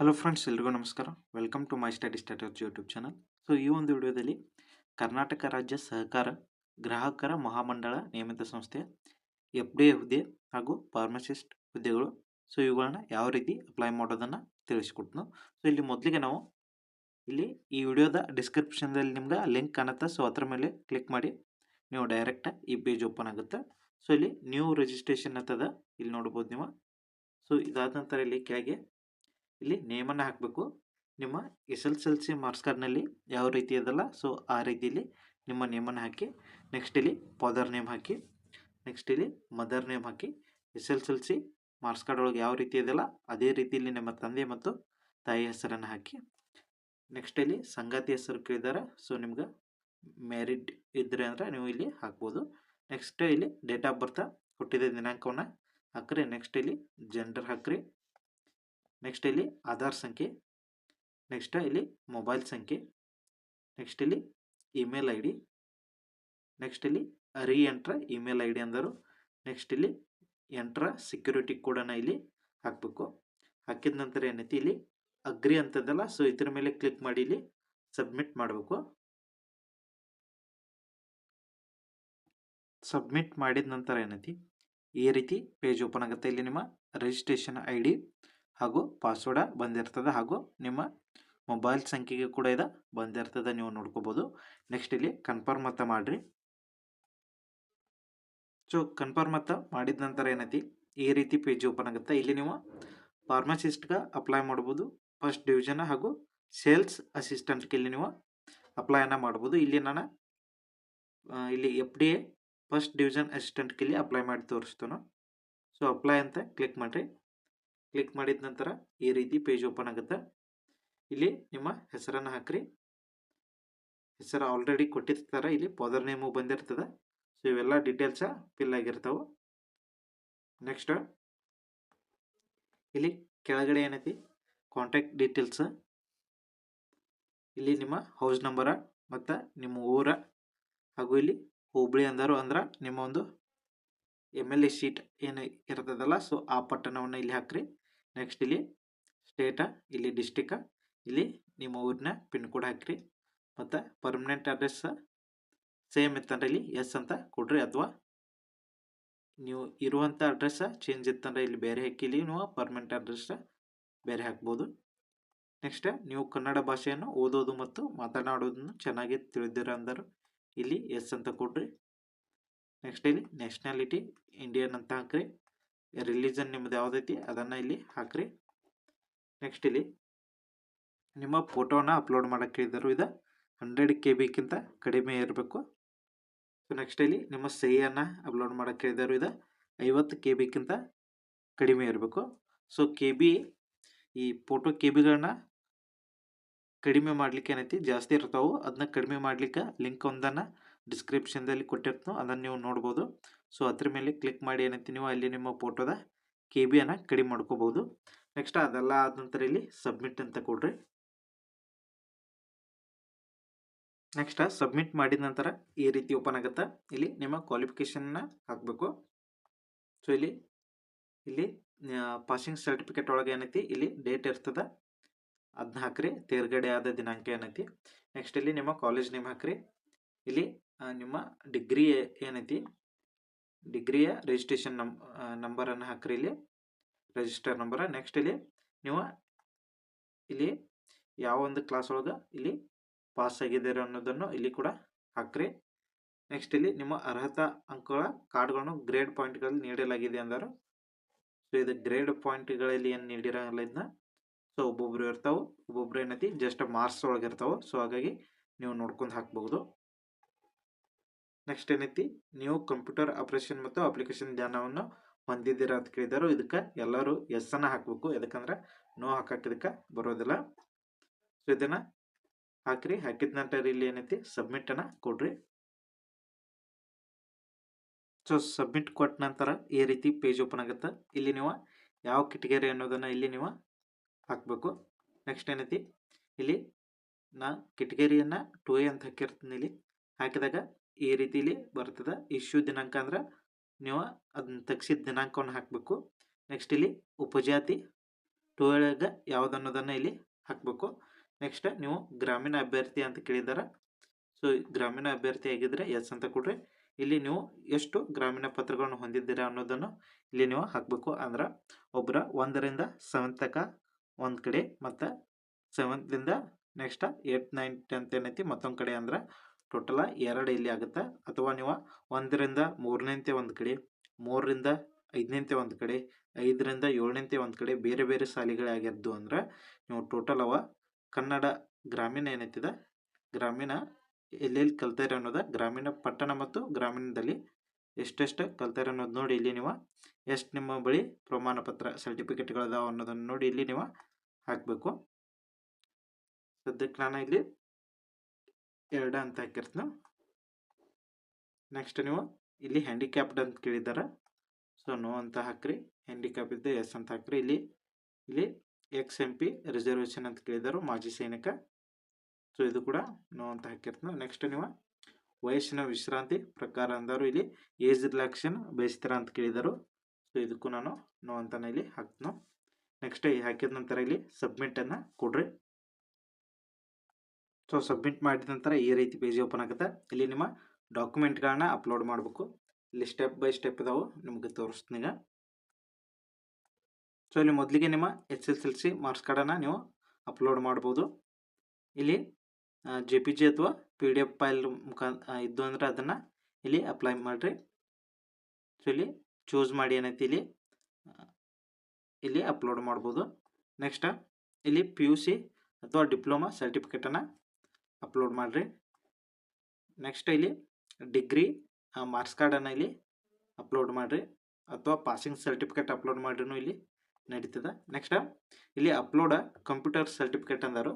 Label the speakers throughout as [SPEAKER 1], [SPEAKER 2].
[SPEAKER 1] Hello friends ಎಲ್ರಿಗೂ ನಮಸ್ಕಾರ. Welcome to my Study Status YouTube channel so ಈ ಒಂದು ವಿಡಿಯೋದಲ್ಲಿ ಕರ್ನಾಟಕ ರಾಜ್ಯ ಸಹಕಾರ, ಗ್ರಾಹಕರ ಮಹಾಮಂಡಳ ನಿಯಮಿತ ಸಂಸ್ಥೆ ಎಫ್ ಡಿ ಹುದ್ದೆ ಹಾಗೂ ಫಾರ್ಮಸಿಸ್ಟ್ ಹುದ್ದೆಗಳು. ಸೊ ಇವುಗಳನ್ನ ಯಾವ ರೀತಿ ಅಪ್ಲೈ ಮಾಡೋದನ್ನು ತಿಳಿಸ್ಕೊಡ್ತು ಸೊ ಇಲ್ಲಿ ಮೊದಲಿಗೆ ನಾವು ಇಲ್ಲಿ ಈ ವಿಡಿಯೋದ ಡಿಸ್ಕ್ರಿಪ್ಷನ್ದಲ್ಲಿ ನಿಮ್ಗೆ ಲಿಂಕ್ ಕಾಣುತ್ತೆ. ಸೊ ಅದ್ರ ಮೇಲೆ ಕ್ಲಿಕ್ ಮಾಡಿ. ನೀವು ಡೈರೆಕ್ಟ್ ಈ ಪೇಜ್ ಓಪನ್ ಆಗುತ್ತೆ. ಸೊ ಇಲ್ಲಿ ನ್ಯೂ ರಿಜಿಸ್ಟ್ರೇಷನ್ ಅಂತದ ಇಲ್ಲಿ ನೋಡ್ಬೋದು ನೀವು. ಸೊ ಇದಾದ ನಂತರ ಇಲ್ಲಿ ಕೆಳಗೆ ಇಲ್ಲಿ ನೇಮನ್ನು ಹಾಕಬೇಕು. ನಿಮ್ಮ S L L C marks ಕಾರ್ಡ್ನಲ್ಲಿ ಯಾವ ರೀತಿ ಇದಲ್ಲ ಸೊ ಆ ರೀತಿಯಲ್ಲಿ ನಿಮ್ಮ ನೇಮನ್ನು ಹಾಕಿ ನೆಕ್ಸ್ಟ್ ಇಲ್ಲಿ ಫಾದರ್ ನೇಮ್ ಹಾಕಿ ನೆಕ್ಸ್ಟ್ ಇಲ್ಲಿ ಮದರ್ ನೇಮ್ ಹಾಕಿ, S L L C marks card ಒಳಗೆ ಯಾವ ರೀತಿ ಇದೆಯಲ್ಲ ಅದೇ ರೀತಿಯಲ್ಲಿ ನಿಮ್ಮ ತಂದೆ ಮತ್ತು ತಾಯಿ ಹೆಸರನ್ನು ಹಾಕಿ ನೆಕ್ಸ್ಟ್ ಇಲ್ಲಿ ಸಂಗಾತಿ ಹೆಸರು ಕೇಳಿದ್ದಾರೆ ಸೊ ನಿಮ್ಗೆ ಮ್ಯಾರಿಡ್ ಇದ್ದರೆ ಅಂದರೆ ನೀವು ಇಲ್ಲಿ ಹಾಕ್ಬೋದು. ನೆಕ್ಸ್ಟ್ ಇಲ್ಲಿ ಡೇಟ್ ಆಫ್ ಬರ್ತ್ ಹುಟ್ಟಿದ ದಿನಾಂಕವನ್ನು ಹಾಕ್ರಿ. ನೆಕ್ಸ್ಟ್ ಇಲ್ಲಿ ಜೆಂಡರ್ ಹಾಕ್ರಿ. ನೆಕ್ಸ್ಟ್ ಇಲ್ಲಿ ಆಧಾರ್ ಸಂಖ್ಯೆ. ನೆಕ್ಸ್ಟ್ ಇಲ್ಲಿ ಮೊಬೈಲ್ ಸಂಖ್ಯೆ. ನೆಕ್ಸ್ಟ್ ಇಲ್ಲಿ ಇಮೇಲ್ ಐ ಡಿ ನೆಕ್ಸ್ಟ್ ಇಲ್ಲಿ reenter email I D ಅಂದರು. ನೆಕ್ಸ್ಟ್ ಇಲ್ಲಿ ಎಂಟ್ರ ಸೆಕ್ಯೂರಿಟಿ ಕೋಡನ್ನು ಇಲ್ಲಿ ಹಾಕಬೇಕು. ಹಾಕಿದ ನಂತರ ಏನೈತಿ ಇಲ್ಲಿ? ಅಗ್ರಿ ಅಂತದಲ್ಲ ಸೊ ಇದ್ರ ಮೇಲೆ ಕ್ಲಿಕ್ ಮಾಡಿ ಇಲ್ಲಿ ಸಬ್ಮಿಟ್ ಮಾಡಬೇಕು. ಸಬ್ಮಿಟ್ ಮಾಡಿದ ನಂತರ ಏನೈತಿ? ಈ ರೀತಿ ಪೇಜ್ ಓಪನ್ ಆಗುತ್ತೆ ಇಲ್ಲಿ ನಿಮ್ಮ ರಿಜಿಸ್ಟ್ರೇಷನ್ ಐ ಡಿ ಹಾಗೂ ಪಾಸ್ವರ್ಡ ಬಂದಿರ್ತದೆ ಹಾಗೂ ನಿಮ್ಮ ಮೊಬೈಲ್ ಸಂಖ್ಯೆಗೆ ಕೂಡ ಇದು ಬಂದಿರ್ತದೆ ನೀವು ನೋಡ್ಕೋಬೋದು. ನೆಕ್ಸ್ಟ್ ಇಲ್ಲಿ ಕನ್ಫರ್ಮ್ ಅಂತ ಮಾಡಿರಿ. ಸೊ ಕನ್ಫರ್ಮ್ ಅಂತ ಮಾಡಿದ ನಂತರ ಏನೈತಿ? ಈ ರೀತಿ ಪೇಜ್ ಓಪನ್ ಆಗುತ್ತೆ. ಇಲ್ಲಿ ನೀವು ಫಾರ್ಮಸಿಸ್ಟ್ಗೆ ಅಪ್ಲೈ ಮಾಡ್ಬೋದು. ಫಸ್ಟ್ ಡಿವಿಷನ್ ಹಾಗೂ ಸೇಲ್ಸ್ ಅಸಿಸ್ಟೆಂಟ್ಗೆ ಇಲ್ಲಿ ನೀವು ಅಪ್ಲೈನ ಮಾಡ್ಬೋದು. ಇಲ್ಲಿ ನಾನು ಇಲ್ಲಿ F D A first division ಅಸಿಸ್ಟೆಂಟ್ಗೆ ಇಲ್ಲಿ ಅಪ್ಲೈ ಮಾಡಿ ತೋರಿಸ್ತಾನೆ. ಸೊ ಅಪ್ಲೈ ಅಂತ ಕ್ಲಿಕ್ ಮಾಡಿರಿ. ಕ್ಲಿಕ್ ಮಾಡಿದ ನಂತರ ಈ ರೀತಿ ಪೇಜ್ ಓಪನ್ ಆಗುತ್ತೆ. ಇಲ್ಲಿ ನಿಮ್ಮ ಹೆಸರನ್ನು ಹಾಕ್ರಿ. ಹೆಸರು ಆಲ್ರೆಡಿ ಕೊಟ್ಟಿರ್ತಾರೆ. ಇಲ್ಲಿ ಪೋದರ್ ನೇಮು ಬಂದಿರ್ತದೆ. ಸೊ ಇವೆಲ್ಲ ಡೀಟೇಲ್ಸ ಫಿಲ್ ಆಗಿರ್ತಾವೆ. ನೆಕ್ಸ್ಟ್ ಇಲ್ಲಿ ಕೆಳಗಡೆ ಏನೈತಿ? ಕಾಂಟ್ಯಾಕ್ಟ್ ಡೀಟೇಲ್ಸ್ ಇಲ್ಲಿ ನಿಮ್ಮ ಹೌಸ್ ನಂಬರ ಮತ್ತು ನಿಮ್ಮ ಊರ ಹಾಗೂ ಇಲ್ಲಿ ಹುಬ್ಳಿ ಅಂದರು ಅಂದ್ರೆ ನಿಮ್ಮ ಒಂದು ಎಂ ಎಲ್ ಎ ಶೀಟ್ ಏನು ಇರ್ತದಲ್ಲ ಸೊ ಆ ಪಟ್ಟಣವನ್ನು ಇಲ್ಲಿ ಹಾಕ್ರಿ. ನೆಕ್ಸ್ಟ್ ಇಲ್ಲಿ ಸ್ಟೇಟ ಇಲ್ಲಿ ಡಿಸ್ಟಿಕ ಇಲ್ಲಿ ನಿಮ್ಮ ಊರಿನ ಪಿನ್ ಕೋಡ್ ಹಾಕ್ರಿ. ಮತ್ತು ಪರ್ಮನೆಂಟ್ ಅಡ್ರೆಸ್ ಸೇಮ್ ಇತ್ತಂದ್ರೆ ಇಲ್ಲಿ ಎಸ್ ಅಂತ ಕೊಡ್ರಿ ಅಥವಾ ನೀವು ಇರುವಂಥ ಅಡ್ರೆಸ್ಸ ಚೇಂಜ್ ಇತ್ತಂದ್ರೆ ಇಲ್ಲಿ ಬೇರೆ ಹಾಕಿ ಇಲ್ಲಿ ನೀವು ಪರ್ಮನೆಂಟ್ ಅಡ್ರೆಸ್ ಬೇರೆ ಹಾಕ್ಬೋದು. ನೆಕ್ಸ್ಟ್ ನೀವು ಕನ್ನಡ ಭಾಷೆಯನ್ನು ಓದೋದು ಮತ್ತು ಮಾತನಾಡೋದನ್ನು ಚೆನ್ನಾಗಿ ತಿಳಿದಿರ ಇಲ್ಲಿ ಎಸ್ ಅಂತ ಕೊಡ್ರಿ. ನೆಕ್ಸ್ಟ್ ಇಲ್ಲಿ ನ್ಯಾಷನಾಲಿಟಿ ಇಂಡಿಯನ್ ಅಂತ ಹಾಕ್ರಿ. ರಿಲಿಜನ್ ನಿಮ್ದು ಯಾವುದೈತಿ? ಅದನ್ನು ಇಲ್ಲಿ ಹಾಕ್ರಿ. ನೆಕ್ಸ್ಟ್ ಇಲ್ಲಿ ನಿಮ್ಮ ಫೋಟೋನ ಅಪ್ಲೋಡ್ ಮಾಡೋಕ್ಕೆ ಹೇಳಿದರು. ಇದು ಹಂಡ್ರೆಡ್ ಕೆ ಬಿಗಿಂತ ಕಡಿಮೆ ಇರಬೇಕು. ಸೊ ನೆಕ್ಸ್ಟ್ ಇಲ್ಲಿ ನಿಮ್ಮ ಸಹಿಯನ್ನು ಅಪ್ಲೋಡ್ ಮಾಡೋಕ್ಕೆ ಹೇಳಿದರು. ಇದು ಐವತ್ತು ಕೆ ಬಿಗಿಂತ ಕಡಿಮೆ ಇರಬೇಕು. ಸೊ ಕೆ ಬಿ ಈ ಫೋಟೋ ಕೆ ಬಿಗಳನ್ನ ಕಡಿಮೆ ಮಾಡ್ಲಿಕ್ಕೆ ಏನೈತಿ? ಜಾಸ್ತಿ ಇರ್ತಾವೆ. ಅದನ್ನ ಕಡಿಮೆ ಮಾಡ್ಲಿಕ್ಕೆ ಲಿಂಕ್ ಒಂದನ್ನು ಡಿಸ್ಕ್ರಿಪ್ಷನ್ದಲ್ಲಿ ಕೊಟ್ಟಿರ್ತೋ ಅದನ್ನು ನೀವು ನೋಡ್ಬೋದು. ಸೊ ಅದ್ರ ಮೇಲೆ ಕ್ಲಿಕ್ ಮಾಡಿ ಏನೈತಿ ನೀವು? ಅಲ್ಲಿ ನಿಮ್ಮ ಫೋಟೋದ ಕೆ ಬಿಯನ್ನು ಕಡಿಮೆ ಮಾಡ್ಕೋಬೋದು ನೆಕ್ಸ್ಟ್ ಅದೆಲ್ಲ ಆದ ನಂತರ ಇಲ್ಲಿ ಸಬ್ಮಿಟ್ ಅಂತ ಕೊಡ್ರಿ. ನೆಕ್ಸ್ಟ್ ಸಬ್ಮಿಟ್ ಮಾಡಿದ ನಂತರ ಈ ರೀತಿ ಓಪನ್ ಆಗುತ್ತೆ? ಇಲ್ಲಿ ನಿಮ್ಮ ಕ್ವಾಲಿಫಿಕೇಷನ್ನ ಹಾಕಬೇಕು. ಸೊ ಇಲ್ಲಿ ಇಲ್ಲಿ ಪಾಸಿಂಗ್ ಸರ್ಟಿಫಿಕೇಟ್ ಒಳಗೆ ಏನೈತಿ? ಇಲ್ಲಿ ಡೇಟ್ ಇರ್ತದೆ. ಅದನ್ನ ಹಾಕ್ರಿ. ತೇರ್ಗಡೆ ಆದ ದಿನಾಂಕ ಏನೈತಿ? ನೆಕ್ಸ್ಟ್ ಇಲ್ಲಿ ನಿಮ್ಮ ಕಾಲೇಜ್ ನೇಮ್ ಹಾಕ್ರಿ. ಇಲ್ಲಿ ನಿಮ್ಮ ಡಿಗ್ರಿ ಏನೈತಿ? ಡಿಗ್ರಿಯ ರಿಜಿಸ್ಟ್ರೇಷನ್ ನಂಬ ನಂಬರನ್ನು ಹಾಕ್ರಿ ಇಲ್ಲಿ. ರಿಜಿಸ್ಟರ್ ನಂಬರ ನೆಕ್ಸ್ಟ್ ಇಲ್ಲಿ. ನೀವು ಇಲ್ಲಿ ಯಾವ ಒಂದು ಕ್ಲಾಸ್ ಒಳಗೆ ಇಲ್ಲಿ ಪಾಸ್ ಆಗಿದ್ದೀರ ಅನ್ನೋದನ್ನು ಇಲ್ಲಿ ಕೂಡ ಹಾಕ್ರಿ. ನೆಕ್ಸ್ಟ್ ಇಲ್ಲಿ ನಿಮ್ಮ ಅರ್ಹತಾ ಅಂಕಗಳ ಕಾರ್ಡ್ಗಳನ್ನು ಗ್ರೇಡ್ ಪಾಯಿಂಟ್ಗಳಲ್ಲಿ ನೀಡಲಾಗಿದೆ ಅಂದರು. ಸೊ ಇದು ಗ್ರೇಡ್ ಪಾಯಿಂಟ್ಗಳಲ್ಲಿ ಏನು ನೀಡಿರಲ್ಲ ಇದನ್ನ ಸೊ ಒಬ್ಬೊಬ್ರು ಇರ್ತಾವೆ, ಒಬ್ಬೊಬ್ರು ಏನೈತಿ ಜಸ್ಟ್ ಮಾರ್ಕ್ಸ್ ಒಳಗೆ ಇರ್ತಾವೆ. ಸೊ ಹಾಗಾಗಿ ನೀವು ನೋಡ್ಕೊಂಡು ಹಾಕ್ಬಹುದು. ನೆಕ್ಸ್ಟ್ ಏನೈತಿ? ನೀವು ಕಂಪ್ಯೂಟರ್ ಆಪರೇಷನ್ ಮತ್ತು ಅಪ್ಲಿಕೇಶನ್ ಜ್ಞಾನವನ್ನು ಹೊಂದಿದ್ದೀರಾ ಅಂತ ಕೇಳಿದಾರು. ಇದಕ್ಕೆ ಎಲ್ಲರೂ ಎಸ್ ಅನ್ನ ಹಾಕಬೇಕು. ಯಾಕಂದ್ರೆ ನೋ ಹಾಕಕ್ಕೆ ಇದಕ್ಕೆ ಬರೋದಿಲ್ಲ. ಸೊ ಇದನ್ನ ಹಾಕ್ರಿ. ಹಾಕಿದ ನಂತರ ಇಲ್ಲಿ ಏನೈತಿ? ಸಬ್ಮಿಟ್ ಅನ್ನ ಕೊಡ್ರಿ. ಸೊ ಸಬ್ಮಿಟ್ ಕೊಟ್ಟ ನಂತರ ಈ ರೀತಿ ಪೇಜ್ ಓಪನ್ ಆಗುತ್ತೆ. ಇಲ್ಲಿ ನೀವು ಯಾವ ಕಿಟಗೇರಿ ಅನ್ನೋದನ್ನ ಇಲ್ಲಿ ನೀವು ಹಾಕಬೇಕು. ನೆಕ್ಸ್ಟ್ ಏನೈತಿ? ಇಲ್ಲಿ ನಾ ಕಿಟಗರಿಯನ್ನು ಟು ಎ ಅಂತ ಹಾಕಿರ್ತೀನಿ ಇಲ್ಲಿ. ಹಾಕಿದಾಗ ಈ ರೀತಿಲಿ ಬರ್ತದೆ. ಇಶ್ಯೂ ದಿನಾಂಕ ಅಂದ್ರೆ ನೀವು ಅದನ್ನ ತೆಗ್ಸಿದ ದಿನಾಂಕವನ್ನು ಹಾಕಬೇಕು. ನೆಕ್ಸ್ಟ್ ಇಲ್ಲಿ ಉಪಜಾತಿ ಟೋಳಗ ಯಾವ್ದು ಅನ್ನೋದನ್ನು ಇಲ್ಲಿ ಹಾಕಬೇಕು. ನೆಕ್ಸ್ಟ್ ನೀವು ಗ್ರಾಮೀಣ ಅಭ್ಯರ್ಥಿ ಅಂತ ಕೇಳಿದ್ದಾರೆ ಸೊ ಗ್ರಾಮೀಣ ಅಭ್ಯರ್ಥಿ ಆಗಿದ್ರೆ ಎಸ್ ಅಂತ ಕೊಡ್ರಿ. ಇಲ್ಲಿ ನೀವು ಎಷ್ಟು ಗ್ರಾಮೀಣ ಪತ್ರಗಳನ್ನು ಹೊಂದಿದ್ದೀರಾ ಅನ್ನೋದನ್ನು ಇಲ್ಲಿ ನೀವು ಹಾಕಬೇಕು. ಅಂದ್ರೆ ಒಬ್ಬರ ಒಂದರಿಂದ ಸೆವೆಂತ್ ತನಕ ಒಂದು ಕಡೆ ಮತ್ತು ಸೆವೆಂತ್ಲಿಂದ ನೆಕ್ಸ್ಟ್ ಏಟ್ ನೈನ್ ಟೆಂತ್ ಏನೈತಿ ಮತ್ತೊಂದು ಕಡೆ ಅಂದ್ರೆ ಟೋಟಲ ಎರಡು ಇಲ್ಲಿ ಆಗುತ್ತೆ. ಅಥವಾ ನೀವು ಒಂದರಿಂದ ಮೂರನೇಂತೆ ಒಂದು ಕಡೆ, ಮೂರರಿಂದ ಐದನೇಂತೆ ಒಂದು ಕಡೆ, ಐದರಿಂದ ಏಳನೇಂತೆ ಒಂದು ಕಡೆ ಬೇರೆ ಬೇರೆ ಸಾಲಿಗಳೇ ಆಗಿದ್ದು ಅಂದ್ರೆ ನೀವು ಟೋಟಲ್ ಅವ ಕನ್ನಡ ಗ್ರಾಮೀಣ ಏನೈತಿದೆ? ಗ್ರಾಮೀಣ ಎಲ್ಲೆಲ್ಲಿ ಕಲ್ತಾರೆ ಅನ್ನೋದು ಗ್ರಾಮೀಣ ಪಟ್ಟಣ ಮತ್ತು ಗ್ರಾಮೀಣದಲ್ಲಿ ಎಷ್ಟೆಷ್ಟು ಕಲ್ತಾರೆ ಅನ್ನೋದು ನೋಡಿ ಇಲ್ಲಿ ನೀವು ಎಷ್ಟು ನಿಮ್ಮ ಬಳಿ ಪ್ರಮಾಣ ಪತ್ರ ಸರ್ಟಿಫಿಕೇಟ್ಗಳದಾವ ಅನ್ನೋದನ್ನು ನೋಡಿ ಇಲ್ಲಿ ನೀವು ಹಾಕಬೇಕು. ಸದ್ಯಕ್ಕೆ ನಾನು ಇಲ್ಲಿ ಎರಡು ಅಂತ ಹಾಕಿರ್ತೀನಿ. ನೆಕ್ಸ್ಟ್ ನೀವು ಇಲ್ಲಿ ಹ್ಯಾಂಡಿಕ್ಯಾಪ್ಡ್ ಅಂತ ಕೇಳಿದ್ದಾರೆ ಸೊ ನೋ ಅಂತ ಹಾಕ್ರಿ. ಹ್ಯಾಂಡಿಕ್ಯಾಪ್ ಇದ್ದೆ ಎಸ್ ಅಂತ ಹಾಕ್ರಿ. ಇಲ್ಲಿ ಇಲ್ಲಿ ಎಕ್ಸ್ ಎಂ ಪಿ ರಿಸರ್ವೇಷನ್ ಅಂತ ಕೇಳಿದರು ಮಾಜಿ ಸೈನಿಕ. ಸೊ ಇದು ಕೂಡ ನೋ ಅಂತ ಹಾಕಿರ್ತೀನಿ. ನೆಕ್ಸ್ಟ್ ನೀವು ವಯಸ್ಸಿನ ವಿಶ್ರಾಂತಿ ಪ್ರಕಾರ ಅಂದರು ಇಲ್ಲಿ ಏಜ್ ರಿಲ್ಯಾಕ್ಷನ್ ಬಯಸ್ತೀರಾ ಅಂತ ಕೇಳಿದರು. ಸೊ ಇದಕ್ಕೂ ನಾನು ನೋ ಅಂತಾನೆ ಇಲ್ಲಿ ಹಾಕ್ತೀನಿ. ನೆಕ್ಸ್ಟ್ ಹಾಕಿದ ನಂತರ ಇಲ್ಲಿ ಸಬ್ಮಿಟನ್ನು ಕೊಡ್ರಿ. ಸೊ ಸಬ್ಮಿಟ್ ಮಾಡಿದ ನಂತರ ಈ ರೀತಿ ಪೇಜ್ ಓಪನ್ ಆಗುತ್ತೆ. ಇಲ್ಲಿ ನಿಮ್ಮ ಡಾಕ್ಯುಮೆಂಟ್ಗಳನ್ನ ಅಪ್ಲೋಡ್ ಮಾಡಬೇಕು. ಇಲ್ಲಿ ಸ್ಟೆಪ್ ಬೈ ಸ್ಟೆಪ್ ಇದಾವೆ. ನಿಮಗೆ ತೋರಿಸ್ತೀನಿ ಈಗ. ಸೊ ಇಲ್ಲಿ ಮೊದಲಿಗೆ ನಿಮ್ಮ S S L C marks ಕಾರ್ಡನ್ನು ನೀವು ಅಪ್ಲೋಡ್ ಮಾಡ್ಬೋದು. ಇಲ್ಲಿ ಜೆ ಪಿ ಜಿ ಅಥವಾ ಪಿ ಡಿ ಎಫ್ ಫೈಲ್ ಮುಖಾಂತರ ಇದ್ದು ಅಂದರೆ ಅದನ್ನು ಇಲ್ಲಿ ಅಪ್ಲೈ ಮಾಡಿರಿ. ಸೊ ಇಲ್ಲಿ ಚೂಸ್ ಮಾಡಿ ಏನೈತಿ ಇಲ್ಲಿ? ಇಲ್ಲಿ ಅಪ್ಲೋಡ್ ಮಾಡ್ಬೋದು. ನೆಕ್ಸ್ಟ್ ಇಲ್ಲಿ ಪಿ ಯು ಸಿ ಅಥವಾ ಡಿಪ್ಲೊಮಾ ಸರ್ಟಿಫಿಕೇಟನ್ನು ಅಪ್ಲೋಡ್ ಮಾಡಿರಿ. ನೆಕ್ಸ್ಟ್ ಇಲ್ಲಿ ಡಿಗ್ರಿ ಮಾರ್ಕ್ಸ್ ಕಾರ್ಡನ್ನು ಇಲ್ಲಿ ಅಪ್ಲೋಡ್ ಮಾಡಿರಿ. ಅಥವಾ ಪಾಸಿಂಗ್ ಸರ್ಟಿಫಿಕೇಟ್ ಅಪ್ಲೋಡ್ ಮಾಡಿರೂ ಇಲ್ಲಿ ನಡೀತದೆ. ನೆಕ್ಸ್ಟ್ ಇಲ್ಲಿ ಅಪ್ಲೋಡ ಕಂಪ್ಯೂಟರ್ ಸರ್ಟಿಫಿಕೇಟ್ ಅಂದರು.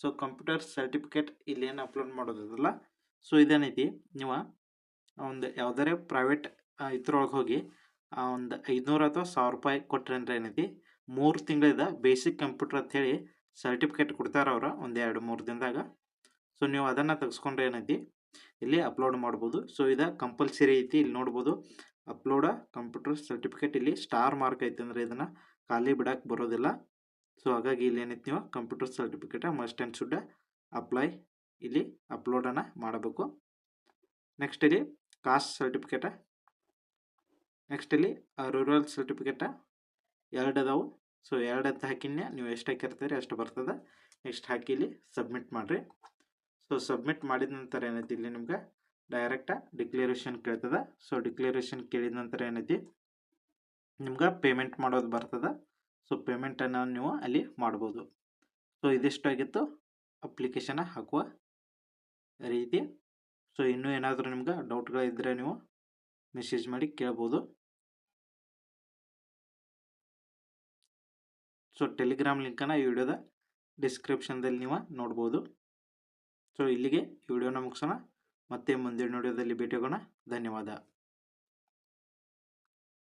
[SPEAKER 1] ಸೊ ಕಂಪ್ಯೂಟರ್ ಸರ್ಟಿಫಿಕೇಟ್ ಇಲ್ಲಿ ಏನು ಅಪ್ಲೋಡ್ ಮಾಡೋದಲ್ಲ ಸೊ ಇದೇನೈತಿ? ನೀವು ಒಂದು ಯಾವುದಾರೆ ಪ್ರೈವೇಟ್ ಇದ್ರೊಳಗೆ ಹೋಗಿ ಒಂದು ಐದುನೂರು ಅಥವಾ ಸಾವಿರ ರೂಪಾಯಿ ಕೊಟ್ಟರೆ ಏನೈತಿ? ಮೂರು ತಿಂಗಳಿಂದ ಬೇಸಿಕ್ ಕಂಪ್ಯೂಟರ್ ಅಂತ ಹೇಳಿ ಸರ್ಟಿಫಿಕೇಟ್ ಕೊಡ್ತಾರೆ ಅವ್ರು ಒಂದು ಎರಡು ಮೂರು ದಿನದಾಗ. ಸೊ ನೀವು ಅದನ್ನು ತೆಗೆಸ್ಕೊಂಡ್ರೆ ಏನೈತಿ? ಇಲ್ಲಿ ಅಪ್ಲೋಡ್ ಮಾಡ್ಬೋದು. ಸೊ ಇದು ಕಂಪಲ್ಸರಿ ಐತಿ. ಇಲ್ಲಿ ನೋಡ್ಬೋದು. ಅಪ್ಲೋಡ ಕಂಪ್ಯೂಟರ್ ಸರ್ಟಿಫಿಕೇಟ್ ಇಲ್ಲಿ ಸ್ಟಾರ್ ಮಾರ್ಕ್ ಐತೆ ಅಂದರೆ ಇದನ್ನು ಖಾಲಿ ಬಿಡೋಕೆ ಬರೋದಿಲ್ಲ. ಸೊ ಹಾಗಾಗಿ ಇಲ್ಲಿ ಏನೈತಿ ನೀವು computer certificate must and should apply ಇಲ್ಲಿ ಅಪ್ಲೋಡನ್ನು ಮಾಡಬೇಕು. ನೆಕ್ಸ್ಟ್ ಇಲ್ಲಿ ಕಾಸ್ಟ್ ಸರ್ಟಿಫಿಕೇಟ ನೆಕ್ಸ್ಟ್ ಇಲ್ಲಿ ರೂರಲ್ ಸರ್ಟಿಫಿಕೇಟ ಎರಡು ಅದಾವು. ಸೊ ಎರಡು ಅಂತ ಹಾಕಿನ್ಯ? ನೀವು ಎಷ್ಟು ಹಾಕಿರ್ತೀರಿ ಅಷ್ಟು ಬರ್ತದೆ. ನೆಕ್ಸ್ಟ್ ಹಾಕಿ ಇಲ್ಲಿ ಸಬ್ಮಿಟ್ ಮಾಡಿರಿ. ಸೊ ಸಬ್ಮಿಟ್ ಮಾಡಿದ ನಂತರ ಏನೈತಿ ಇಲ್ಲಿ ನಿಮ್ಗೆ? ಡೈರೆಕ್ಟ್ ಡಿಕ್ಲೇರೇಷನ್ ಕೇಳ್ತದ. ಸೊ ಡಿಕ್ಲೇರೇಷನ್ ಕೇಳಿದ ನಂತರ ಏನೈತಿ? ನಿಮ್ಗೆ ಪೇಮೆಂಟ್ ಮಾಡೋದು ಬರ್ತದೆ. ಸೊ ಪೇಮೆಂಟನ್ನು ನೀವು ಅಲ್ಲಿ ಮಾಡ್ಬೋದು. ಸೊ ಇದಿಷ್ಟಾಗಿತ್ತು. ಅಪ್ಲಿಕೇಶನ ಹಾಕುವ ರೀತಿ. ಸೊ ಇನ್ನೂ ಏನಾದರೂ ನಿಮ್ಗೆ ಡೌಟ್ಗಳಿದ್ದರೆ ನೀವು ಮೆಸೇಜ್ ಮಾಡಿ ಕೇಳ್ಬೋದು. ಸೊ ಟೆಲಿಗ್ರಾಮ್ ಲಿಂಕನ್ನು ಈ ವಿಡಿಯೋದ ಡಿಸ್ಕ್ರಿಪ್ಷನ್ದಲ್ಲಿ ನೀವು ನೋಡ್ಬೋದು. ಸೊ ಇಲ್ಲಿಗೆ ವಿಡಿಯೋನ ಮುಗಿಸೋಣ. ಮತ್ತೆ ಮುಂದಿನ ವಿಡಿಯೋದಲ್ಲಿ ಭೇಟಿಯಾಗೋಣ ಧನ್ಯವಾದ.